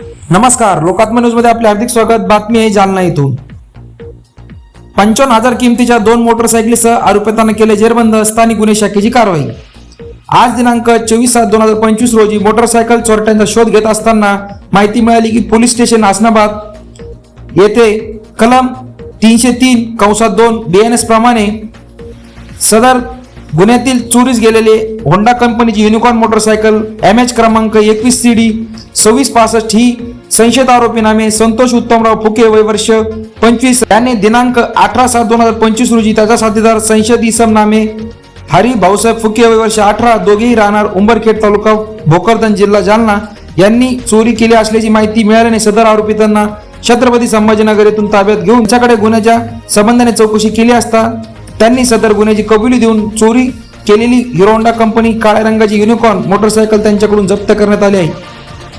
नमस्कार लोकात्म न्यूजमध्ये आपले हार्दिक स्वागत. बातमी आहे जालना येथून पंचावन्न हजार किमतीच्या दोन मोटरसायकलीसह आरोपितांना केले जेरबंद. स्थानिक गुन्हे शाखेची कारवाई. आज दिनांक चोवीस सात दोन हजार पंचवीस रोजी मोटरसायकल चोरट्यांचा शोध घेत असताना माहिती मिळाली की पोलीस स्टेशन आसनाबाद येथे कलम तीनशे तीन कंसात दोन बीएनएस प्रमाणे सदर गुन्ह्यातील चोरीस गेलेले होंडा कंपनीची युनिकॉर्न मोटरसायकल एम एच क्रमांक एकवीस सी डी सव्वीस पासष्ट ही संशयित आरोपी नामे संतोष उत्तमराव फुके वय वर्ष पंचवीस. याने दिनांक अठरा सात दोन हजार पंचवीस रोजी त्याचा साथीदार संशयित इसम नामे हरी भाऊसाहेब फुके वय वर्ष अठरा दोघेही राहणार उंबरखेड तालुका भोकरदन जिल्हा जालना. यांनी चोरी केली असल्याची माहिती मिळाल्याने सदर आरोपी त्यांना छत्रपती संभाजीनगर येथून ताब्यात घेऊन त्याच्याकडे गुन्ह्याच्या संबंधाने चौकशी केली असता त्यांनी सदर गुन्ह्याची कबुली देऊन चोरी केलेली हिरोंडा कंपनी काळ्या रंगाची युनिकॉर्न मोटरसायकल त्यांच्याकडून जप्त करण्यात आली आहे.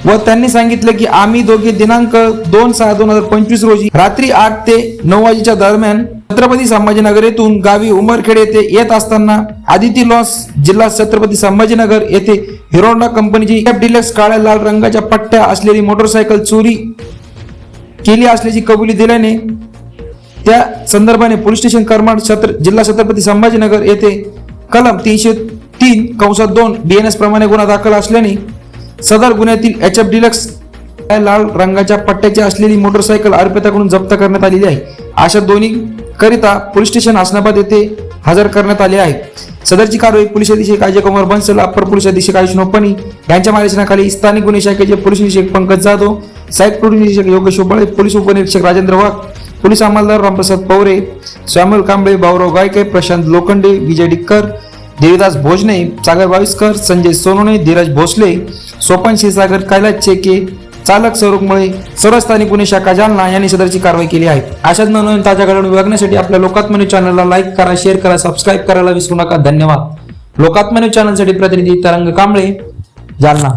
व त्यांनी सांगितलं की आम्ही दोघे दिनांक दोन सहा दोन हजार पंचवीस रोजी रात्री आठ ते नऊ वाजेच्या दरम्यान छत्रपती संभाजीनगर येथून गावी उमरखेड येथे येत असताना आदिती लॉस जिल्हा छत्रपती संभाजीनगर येथे हिरोंडा कंपनीची एफ डिलक्स काळ्या लाल रंगाच्या पट्ट्या असलेली मोटरसायकल चोरी केली असल्याची कबुली दिल्याने त्या संदर्भाने पोलीस स्टेशन करमाड छत्र जिल्हा छत्रपती संभाजीनगर येथे कलम तीनशे तीन कंसात दोन बीएनएस प्रमाणे गुन्हा दाखल असल्याने सदर गुन्ह्यातील एच एफ डिलक्स लाल रंगाच्या पट्ट्याची असलेली मोटरसायकल आरोपिताकडून जप्त करण्यात आलेली आहे. अशा दोन्ही करिता पोलीस स्टेशन आसनाबाद येथे हजर करण्यात आले आहे. सदरची कारवाई पोलीस अधीक्षक अजय कुमार बन्सल अप्पर पोलीस अधीक्षक आयुष नोपणी यांच्या मार्गदर्शनाखाली स्थानिक गुन्हे शाखेचे पोलीस निरीक्षक पंकज जाधव साहेब पोलीस निरीक्षक योगेश ओबळे पोलीस उपनिरीक्षक राजेंद्र वाघ पोलीस अंमलदार रामप्रसाद पवरे श्यामल कांबळे भाऊराव गायके प्रशांत लोखंडे विजय डिक्कर देवीदास भोजने सागर बाविस्कर संजय सोनोने धीरज भोसले सोपन क्षीरसागर कैलास चेके चालक स्वरूपमुळे सर्व स्थानिक गुन्हे शाखा जालना यांनी सदरची कारवाई केली आहे. अशाच नवनवीन ताज्या घडामोडी बघण्यासाठी आपल्या लोकात्मन्यू चॅनलला लाईक करा शेअर करा सबस्क्राईब करायला विसरू नका. धन्यवाद. लोकात्मन्यू चॅनलसाठी प्रतिनिधी तरंग कांबळे जालना.